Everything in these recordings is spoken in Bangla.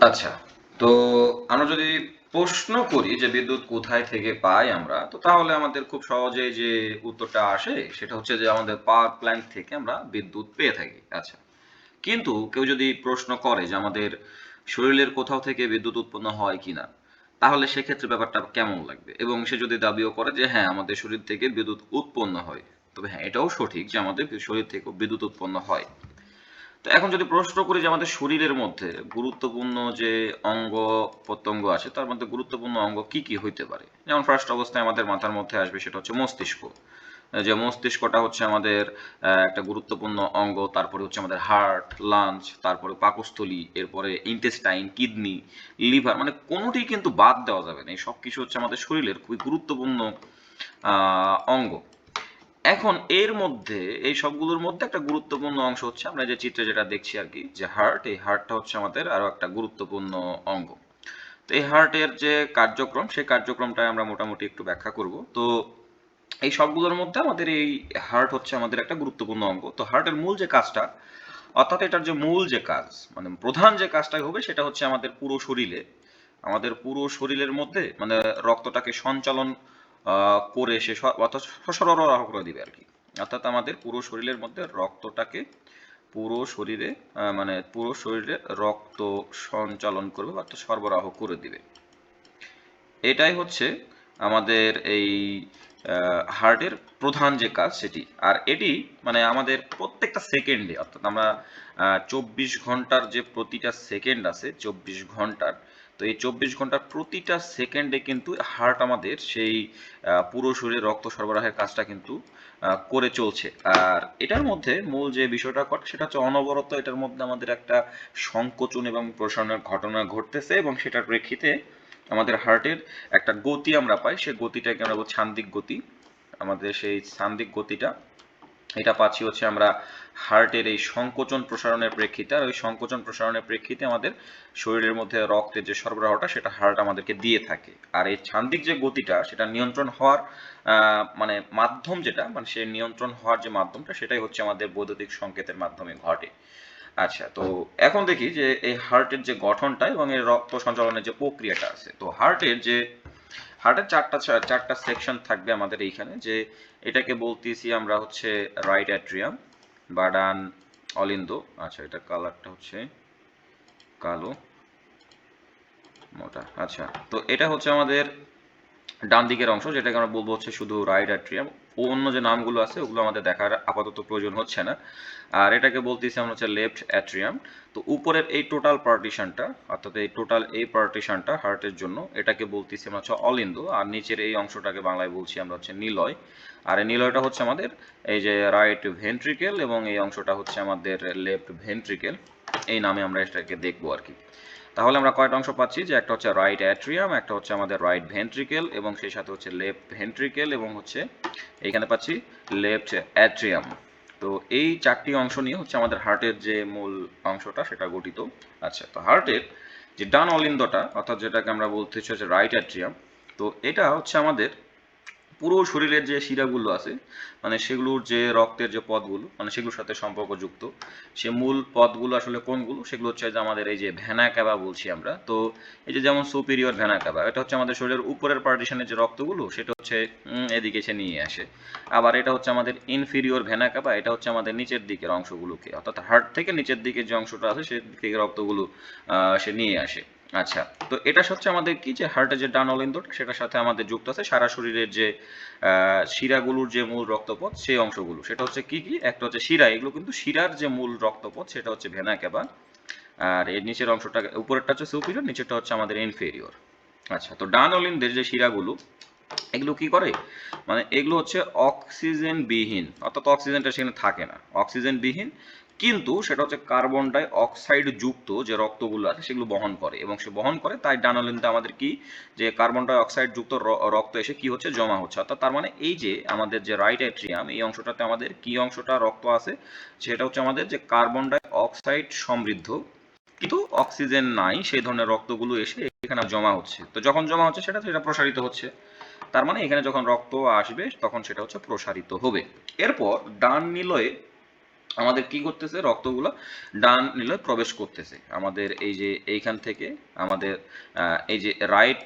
আচ্ছা তো আমরা যদি প্রশ্ন করি যে বিদ্যুৎ কোথায় থেকে পাই আমরা, তো তাহলে আমাদের খুব সহজেই যে উত্তরটা আসে সেটা হচ্ছে যে আমাদের পাওয়ার প্ল্যান্ট থেকে আমরা বিদ্যুৎ পেয়ে থাকি। আচ্ছা কিন্তু কেউ যদি প্রশ্ন করে যে আমাদের শরীরের কোথাও থেকে বিদ্যুৎ উৎপন্ন হয় কিনা, তাহলে সেক্ষেত্রে ব্যাপারটা কেমন লাগবে? এবং সে যদি দাবিও করে যে হ্যাঁ আমাদের শরীর থেকে বিদ্যুৎ উৎপন্ন হয়, তবে হ্যাঁ এটাও সঠিক যে আমাদের শরীর থেকে বিদ্যুৎ উৎপন্ন হয়। তো এখন যদি প্রশ্ন করি যে আমাদের শরীরের মধ্যে গুরুত্বপূর্ণ যে অঙ্গ প্রত্যঙ্গ আছে, তার মধ্যে গুরুত্বপূর্ণ অঙ্গ কি কি হইতে পারে? যেমন ফার্স্ট অবস্থায় আমাদের মাথার মধ্যে আসবে সেটা হচ্ছে মস্তিষ্ক। যে মস্তিষ্কটা হচ্ছে আমাদের একটা গুরুত্বপূর্ণ অঙ্গ, তারপরে হচ্ছে আমাদের হার্ট লাঞ্চ তারপরে পাকস্থলী, এরপরে ইন্টেস্টাইন কিডনি লিভার মানে কোনোটি কিন্তু বাদ দেওয়া যাবে না। এই সব কিছু হচ্ছে আমাদের শরীরের খুবই গুরুত্বপূর্ণ অঙ্গ। এখন এর মধ্যে, এই সবগুলোর মধ্যে একটা গুরুত্বপূর্ণ অংশ হচ্ছে আমরা যে চিত্রে যেটা দেখছি আর কি, যে হার্ট এই হার্টটা হচ্ছে আমাদের আরও একটা গুরুত্বপূর্ণ অঙ্গ। তো এই হার্টের যে কার্যক্রম, সেই কার্যক্রমটা আমরা মোটামুটি একটু ব্যাখ্যা করব। তো এই সবগুলোর মধ্যে আমাদের এই হার্ট হচ্ছে আমাদের একটা গুরুত্বপূর্ণ অঙ্গ। তো হার্টের মূল যে কাজটা, অর্থাৎ এটার যে মূল যে কাজ মানে প্রধান যে কাজটা হবে, সেটা হচ্ছে আমাদের পুরো শরীরে। আমাদের পুরো শরীরের মধ্যে মানে রক্তটাকে সঞ্চালন করে সে অর্থাৎ সরবরাহ করে দিবে আর কি। অর্থাৎ আমাদের পুরো শরীরের মধ্যে রক্তটাকে পুরো শরীরে মানে পুরো শরীরে রক্ত সঞ্চালন করবে, অর্থাৎ সরবরাহ করে দিবে। এটাই হচ্ছে আমাদের এই হার্টের প্রধান যে কাজ সেটি। আর এটি মানে আমাদের প্রত্যেকটা সেকেন্ডে, অর্থাৎ আমরা চব্বিশ ঘণ্টার যে প্রতিটা সেকেন্ড আছে, চব্বিশ ঘণ্টার তো এই চব্বিশ ঘণ্টার প্রতিটা সেকেন্ডে কিন্তু হার্ট আমাদের সেই পুরো শরীরে রক্ত সরবরাহের কাজটা কিন্তু করে চলছে। আর এটার মধ্যে মূল যে বিষয়টা ঘটে সেটা হচ্ছে অনবরত এটার মধ্যে আমাদের একটা সংকোচন এবং প্রসারণের ঘটনা ঘটতেছে এবং সেটার প্রেক্ষিতে আমাদের হার্টের একটা গতি আমরা পাই। সেই গতিটাকে আমরা বলছি সান্দিক গতি। আমাদের সেই সান্দিক গতিটা এটা পাচ্ছি হচ্ছে আমরা হার্টের এই সংকোচন প্রসারণের প্রেক্ষিতে, আর ওই সংকোচন প্রসারণের প্রেক্ষিতে আমাদের শরীরের মধ্যে রক্তের যে সরবরাহটা, সেটা হার্ট আমাদেরকে দিয়ে থাকে। আর এই ছান্দিক যে গতিটা, সেটা নিয়ন্ত্রণ হওয়ার মানে মাধ্যম যেটা মানে সে নিয়ন্ত্রণ হওয়ার যে মাধ্যমটা, সেটাই হচ্ছে আমাদের বৈদ্যুতিক সংকেতের মাধ্যমে ঘটে। আচ্ছা তো এখন দেখি যে এই হার্টের যে গঠনটা এবং এর রক্ত সঞ্চালনের যে প্রক্রিয়াটা আছে, তো হার্টের যে হার্টের চারটা চারটা সেকশন থাকবে আমাদের এইখানে, যে এটাকে বলতেছি আমরা হচ্ছে রাইট অ্যাট্রিয়াম বা ডান অলিন্দ আচ্ছা এটা কালারটা হচ্ছে কালো, মোটা আচ্ছা তো এটা হচ্ছে আমাদের ডান দিকের অংশ, যেটাকে আমরা বলব হচ্ছে শুধু রাইট অ্যাট্রিয়াম অন্য যে নামগুলো আছে, ওগুলো আমাদের দেখার আপাতত প্রয়োজন হচ্ছে না। আর এটাকে বলতেছি আমরা হচ্ছে লেফট অ্যাট্রিয়াম তো উপরের এই টোটাল পার্টিশনটা অর্থাৎ এই টোটাল এই পার্টিশনটা হার্টের জন্য, এটাকে বলতেছি আমরা হচ্ছে অলিন্দ। আর নিচের এই অংশটাকে বাংলায় বলছি আমরা হচ্ছে নিলয়। আর এই নিলয়টা হচ্ছে আমাদের এই যে রাইট ভেন্ট্রিকেল এবং এই অংশটা হচ্ছে আমাদের লেফট ভেন্ট্রিকেল এই নামে আমরা এটাকে দেখব আর কি। তাহলে আমরা কয়টা অংশ পাচ্ছি, যে একটা হচ্ছে রাইট অ্যাট্রিয়াম একটা হচ্ছে আমাদের রাইট ভেন্ট্রিকেল এবং সেই সাথে হচ্ছে লেফট ভেন্ট্রিকেল এবং হচ্ছে এইখানে পাচ্ছি লেফট অ্যাট্রিয়াম তো এই চারটি অংশ নিয়ে হচ্ছে আমাদের হার্টের যে মূল অংশটা, সেটা গঠিত আছে। তো হার্টের যে ডান অলিন্দটা, অর্থাৎ যেটাকে আমরা বলতে হচ্ছে রাইট অ্যাট্রিয়াম তো এটা হচ্ছে আমাদের পুরো শরীরের যে শিরাগুলো আছে মানে সেগুলোর যে রক্তের যে পথগুলো মানে সেগুলোর সাথে সম্পর্কযুক্ত, সে মূল পথগুলো আসলে কোনগুলো? সেগুলো হচ্ছে যে আমাদের এই যে ভেনা ক্যাবা বলছি আমরা। তো এই যে যেমন সুপিরিয়র ভেনা ক্যাবা, এটা হচ্ছে আমাদের শরীরের উপরের পার্টিশনের যে রক্তগুলো, সেটা হচ্ছে এদিকে এসে নিয়ে আসে। আবার এটা হচ্ছে আমাদের ইনফিরিয়র ভেনা ক্যাবা, এটা হচ্ছে আমাদের নিচের দিকের অংশগুলোকে, অর্থাৎ হার্ট থেকে নিচের দিকে যে অংশটা আছে, সে থেকে রক্তগুলো সে নিয়ে আসে। আচ্ছা তো এটা হচ্ছে আমাদের কি যে হার্টের যে ডান অলিন্দটা সেটার সাথে আমাদের যুক্ত আছে। সারা শরীরের যে শিরাগুলোর যে মূল রক্তপথ, সেই অংশগুলো। সেটা হচ্ছে কি কি? একটা হচ্ছে শিরা। এগুলো কিন্তু শিরার যে মূল রক্তপথ, সেটা হচ্ছে ভেনা ক্যাবা আর এর নিচের অংশটা, উপরেরটা হচ্ছে সুপিরিয়র নিচেরটা হচ্ছে আমাদের ইনফেরিয়র আচ্ছা তো ডান অলিন্দের যে শিরাগুলো, এগুলো কি করে? মানে এগুলো হচ্ছে অক্সিজেন বিহীন। অর্থাৎ অক্সিজেনটা সেখানে থাকে না। অক্সিজেন বিহীন কিন্তু সেটা হচ্ছে কার্বন ডাই অক্সাইড যুক্ত যে রক্তগুলো আছে, সেগুলো বহন করে এবং সে বহন করে, তাই ডানোলিনতে আমাদের কি? যে কার্বন ডাই অক্সাইড যুক্ত রক্ত এসে কি হচ্ছে? জমা হচ্ছে। অর্থাৎ তার মানে এই যে আমাদের যে রাইট অ্যাট্রিয়াম এই অংশটাতে আমাদের কি অংশটা রক্ত আছে? সেটা হচ্ছে আমাদের যে কার্বন ডাই অক্সাইড সমৃদ্ধ, কিন্তু অক্সিজেন নাই, সেই ধরনের রক্তগুলো এসে এখানে জমা হচ্ছে। তো যখন জমা হচ্ছে, সেটা সেটা প্রসারিত হচ্ছে। তার মানে এখানে যখন রক্ত আসবে, তখন সেটা হচ্ছে প্রসারিত হবে। এরপর ডান নিলয়ে আমাদের কি করতেছে? রক্তগুলো ডান নিলয় প্রবেশ করতেছে। আমাদের এই যে এইখান থেকে আমাদের এই যে রাইট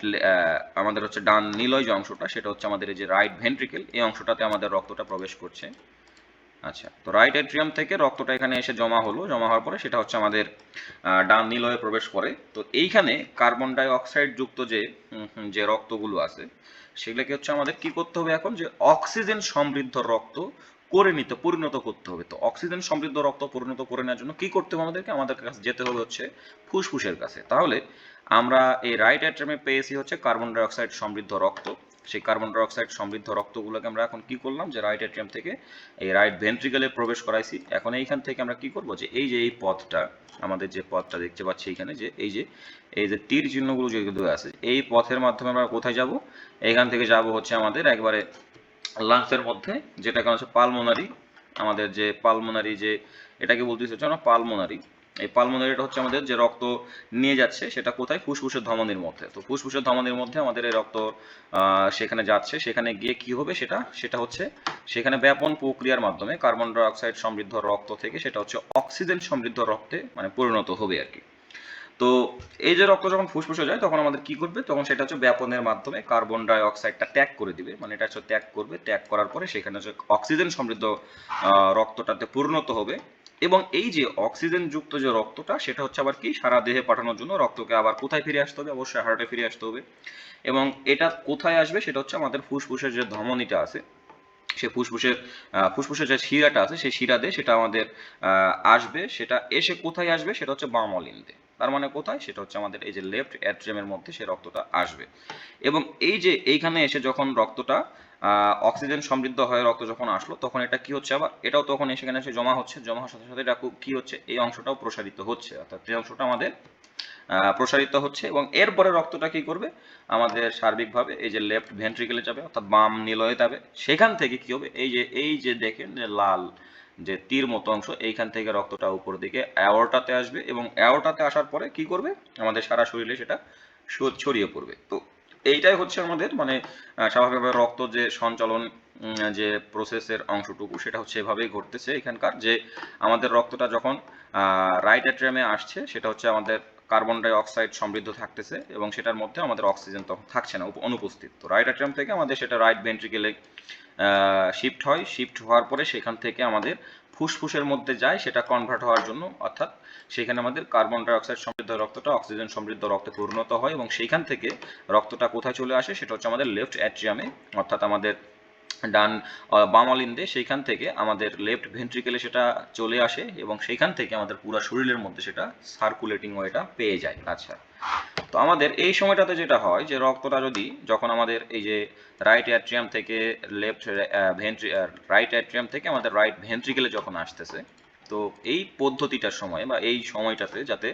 আমাদের হচ্ছে ডান নিলয় যে অংশটা, সেটা হচ্ছে আমাদের এই যে রাইট ভেন্ট্রিকেল এই অংশটাতে আমাদের রক্তটা প্রবেশ করছে। আচ্ছা তো রাইট এট্রিয়াম থেকে রক্তটা এখানে এসে জমা হলো। জমা হওয়ার পরে সেটা হচ্ছে আমাদের ডান নিলয়ে প্রবেশ করে। তো এইখানে কার্বন ডাই অক্সাইড যুক্ত যে যে রক্তগুলো আছে, সেগুলোকে হচ্ছে আমাদের কি করতে হবে এখন? যে অক্সিজেন সমৃদ্ধ রক্ত করে নিতে, পরিণত করতে হবে। তো অক্সিজেন সমৃদ্ধ রক্ত পরিণত করে নেওয়ার জন্য কি করতে হবে আমাদেরকে? আমাদের কাছে যেতে হবে হচ্ছে ফুসফুসের কাছে। তাহলে আমরা এই রাইট অ্যাট্রামে পেয়েছি হচ্ছে কার্বন ডাই অক্সাইড সমৃদ্ধ রক্ত। সেই কার্বন ডাইঅক্সাইড সমৃদ্ধ রক্তগুলোকে আমরা এখন কি করলাম? যে রাইট অ্যাট্রিয়াম থেকে এই রাইট ভেন্ট্রিকেলে প্রবেশ করাইছি। এখন এইখান থেকে আমরা কি করব? যে এই যে এই পথটা, আমাদের যে পথটা দেখতে পাচ্ছি এখানে যে এই যে এই যে তীর চিহ্নগুলো যেগুলো আছে, এই পথের মাধ্যমে আমরা কোথায় যাব? এইখান থেকে যাব হচ্ছে আমাদের একবারে লাংসের মধ্যে, যেটা এখন হচ্ছে পালমোনারি, আমাদের যে পালমোনারি যে, এটাকে বলতেছে হচ্ছে না পালমোনারি। এই পালমোনারিটা হচ্ছে আমাদের যে রক্ত নিয়ে যাচ্ছে, সেটা কোথায়? ফুসফুসের ধমনির মধ্যে। তো ফুসফুসের ধমনির মধ্যে আমাদের এই রক্ত সেখানে যাচ্ছে। সেখানে গিয়ে কি হবে সেটা? সেটা হচ্ছে সেখানে ব্যাপন প্রক্রিয়ার মাধ্যমে কার্বন ডাই অক্সাইড সমৃদ্ধ রক্ত থেকে সেটা হচ্ছে অক্সিজেন সমৃদ্ধ রক্তে মানে পরিণত হবে আর কি। তো এই যে রক্ত যখন ফুসফুসে যায়, তখন আমাদের কি করবে? তখন সেটা হচ্ছে ব্যাপনের মাধ্যমে কার্বন ডাই অক্সাইডটা ত্যাগ করে দিবে। মানে এটা হচ্ছে ত্যাগ করবে। ত্যাগ করার পরে সেখানে হচ্ছে অক্সিজেন সমৃদ্ধ রক্তটাতে পরিণত হবে। এবং এই যে অক্সিজেন যুক্ত যে রক্তটা, সেটা হচ্ছে আবার কি? সারা দেহে পাঠানোর জন্য রক্তকে আবার কোথায় ফিরে আসতে হবে? অবশ্যই হার্টে ফিরে আসতে হবে। এবং এটা কোথায় আসবে? সেটা হচ্ছে আমাদের ফুসফুসের যে ধমনীটা আছে, সে ফুসফুসের ফুসফুসের যে শিরাটা আছে, সেই শিরা দিয়ে সেটা আমাদের আসবে। সেটা এসে কোথায় আসবে? সেটা হচ্ছে বাম অলিন্দে। তার মানে কোথায়? সেটা হচ্ছে আমাদের এই যে লেফট অ্যাট্রিয়ামের মধ্যে সেই রক্তটা আসবে। এবং এই যে এইখানে এসে যখন রক্তটা অক্সিজেন সমৃদ্ধ হয়ে রক্ত যখন আসলো, তখন এটা কি হচ্ছে আবার? এটাও তখন সেখানে এসে জমা হচ্ছে। জমা হওয়ার সাথে সাথে এটা খুব- কি হচ্ছে? এই অংশটাও প্রসারিত হচ্ছে। অর্থাৎ এই অংশটা আমাদের প্রসারিত হচ্ছে এবং এরপরে রক্তটা কি করবে? আমাদের সার্বিকভাবে এই যে লেফট ভেন্ট্রিকেলে যাবে, অর্থাৎ বাম নিলয়ে যাবে। সেখান থেকে কি হবে? এই যে এই যে দেখেন লাল যে তীর মতো অংশ, এইখান থেকে রক্তটা উপর দিকে অ্যাওরটাতে আসবে এবং অ্যাওরটাতে আসার পরে কি করবে? আমাদের সারা শরীরে সেটা ছড়িয়ে পড়বে। তো এইটাই হচ্ছে আমাদের মানে স্বাভাবিকভাবে রক্ত যে সঞ্চালন যে প্রসেসের অংশটুকু, সেটা হচ্ছে এভাবেই ঘটতেছে এখানকার। যে আমাদের রক্তটা যখন রাইট অ্যাট্রিয়ামে আসছে, সেটা হচ্ছে আমাদের কার্বন ডাই অক্সাইড সমৃদ্ধ থাকতেছে এবং সেটার মধ্যে আমাদের অক্সিজেন তখন থাকছে না অনুপস্থিত। তো রাইট অ্যাট্রিয়াম থেকে আমাদের সেটা রাইট ভেন্ট্রিকেলে শিফট হয়। শিফট হওয়ার পরে সেখান থেকে আমাদের ফুসফুসের মধ্যে যায়, সেটা কনভার্ট হওয়ার জন্য। অর্থাৎ সেখানে আমাদের কার্বন ডাইঅক্সাইড সমৃদ্ধ রক্তটা অক্সিজেন সমৃদ্ধ রক্তে পরিণত হয় এবং সেখান থেকে রক্তটা কোথায় চলে আসে, সেটা হচ্ছে আমাদের লেফট অ্যাট্রিয়ামে অর্থাৎ আমাদের ডান বামালিন্দে সেইখান থেকে আমাদের লেফট ভেন্ট্রিকেলে সেটা চলে আসে এবং সেইখান থেকে আমাদের পুরো শরীরের মধ্যে সেটা সার্কুলেটিং ওয়েটা পেয়ে যায় আচ্ছা। তো আমাদের এই সময়টাতে যেটা হয় যে রক্তটা যদি যখন আমাদের এই যে রাইট অ্যাট্রিয়াম থেকে লেফট ভেন্ট্রি রাইট অ্যাট্রিয়াম থেকে আমাদের রাইট ভেন্ট্রিকেলে যখন আসতেছে তো এই পদ্ধতিটার সময় বা এই সময়টাতে যাতে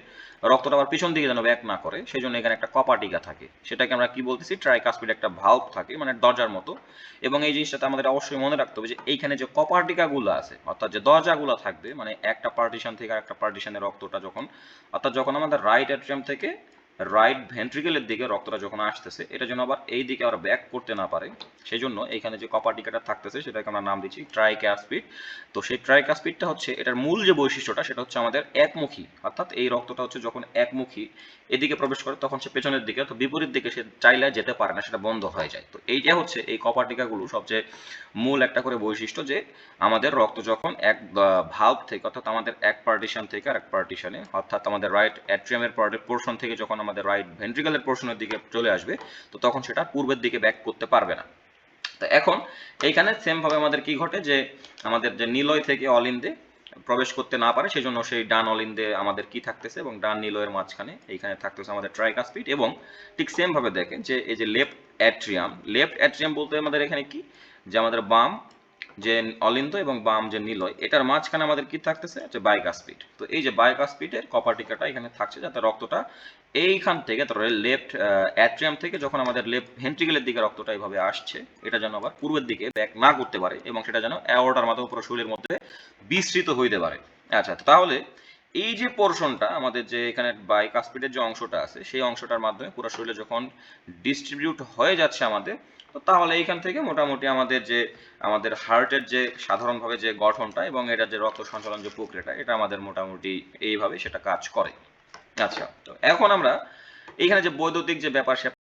রক্তটা আবার পিছন দিকে যেন ব্যাক না করে সেই জন্য এখানে একটা কপাটিকা থাকে। সেটাকে আমরা কি বলতেছি? ট্রাইকাসপিড একটা ভাল্ব থাকে মানে দরজার মতো। এবং এই জিনিসটাতে আমাদের অবশ্যই মনে রাখতে হবে যে, এইখানে যে কপার্টিকাগুলো আছে, অর্থাৎ যে দরজাগুলো থাকবে মানে একটা পার্টিশন থেকে আর একটা পার্টিশনের রক্তটা যখন, অর্থাৎ যখন আমাদের রাইট অ্যাট্রিয়াম থেকে রাইট ভেন্ট্রিকেলের দিকে রক্তটা যখন আসতেছে, এটা যেন আবার এই দিকে আবার ব্যাক করতে না পারে সেই জন্য এখানে যে কপার টিকাটা থাকতেছে, সেটাকে আমরা নাম দিচ্ছি ট্রাইক্যাসপিড তো সেই ট্রাইক্যাসপিডটা হচ্ছে, এটার মূল যে বৈশিষ্ট্যটা, সেটা হচ্ছে আমাদের একমুখী, অর্থাৎ এই রক্তটা হচ্ছে যখন একমুখী এদিকে প্রবেশ করে তখন সে পেছনের দিকে তো বিপরীত দিকে সে চাইলে যেতে পারে না, সেটা বন্ধ হয়ে যায়। তো এইটা হচ্ছে এই কপার্টিকাগুলো সবচেয়ে মূল একটা করে বৈশিষ্ট্য যে আমাদের রক্ত যখন এক ভাল্ব থেকে অর্থাৎ আমাদের এক পার্টিশন থেকে আরেক পার্টিশনে অর্থাৎ আমাদের রাইট অ্যাট্রিয়ামের পোর্শন থেকে যখন আমাদের রাইট ভেন্ট্রিকালের পোর্শনের দিকে চলে আসবে, তো তখন সেটা পূর্বের দিকে ব্যাক করতে পারবে না। তো এখন এইখানে সেম ভাবে আমাদের কি ঘটে যে আমাদের যে নিলয় থেকে অলিন্দে প্রবেশ করতে না পারে সেই জন্য সেই ডান অল অলিন্দে আমাদের কি থাকতেছে এবং ডান নিলয়ের মাঝখানে এইখানে থাকতেছে আমাদের ট্রাইকাসপিড এবং ঠিক সেম ভাবে দেখেন যে এই যে লেফট অ্যাট্রিয়াম লেফট অ্যাট্রিয়াম বলতে আমাদের এখানে কি? যে আমাদের বাম যে অলিন্দ এবং বাম যে নিলয়, এটার মাঝখানে আমাদের কি থাকতেছে? যে বাইকাসপিড তো এই যে বাইকাসপিডের কপার্টিকাটা এখানে থাকছে, যাতে রক্তটা এইখান থেকে, তারপরে লেফট অ্যাট্রিয়াম থেকে যখন আমাদের লেফট ভেন্ট্রিকেলের দিকে রক্তটা এইভাবে আসছে, এটা যেন আবার পূর্বের দিকে ব্যাক না করতে পারে এবং সেটা যেন অ্যাওর্টার মাধ্যমে পুরো শরীরের মধ্যে বিস্তৃত হইতে পারে। আচ্ছা তাহলে এই যে পোর্শনটা আমাদের যে এখানে বাইকাসপিডের যে অংশটা আছে, সেই অংশটার মাধ্যমে পুরো শরীরে যখন ডিস্ট্রিবিউট হয়ে যাচ্ছে আমাদের তো তাহলে এইখান থেকে মোটামুটি আমাদের যে, আমাদের হার্টের যে সাধারণভাবে যে গঠনটা এবং এটা যে রক্ত সঞ্চালন যে প্রক্রিয়াটা, এটা আমাদের মোটামুটি এইভাবে সেটা কাজ করে। আচ্ছা তো এখন আমরা এখানে যে বৈদ্যুতিক যে ব্যাপার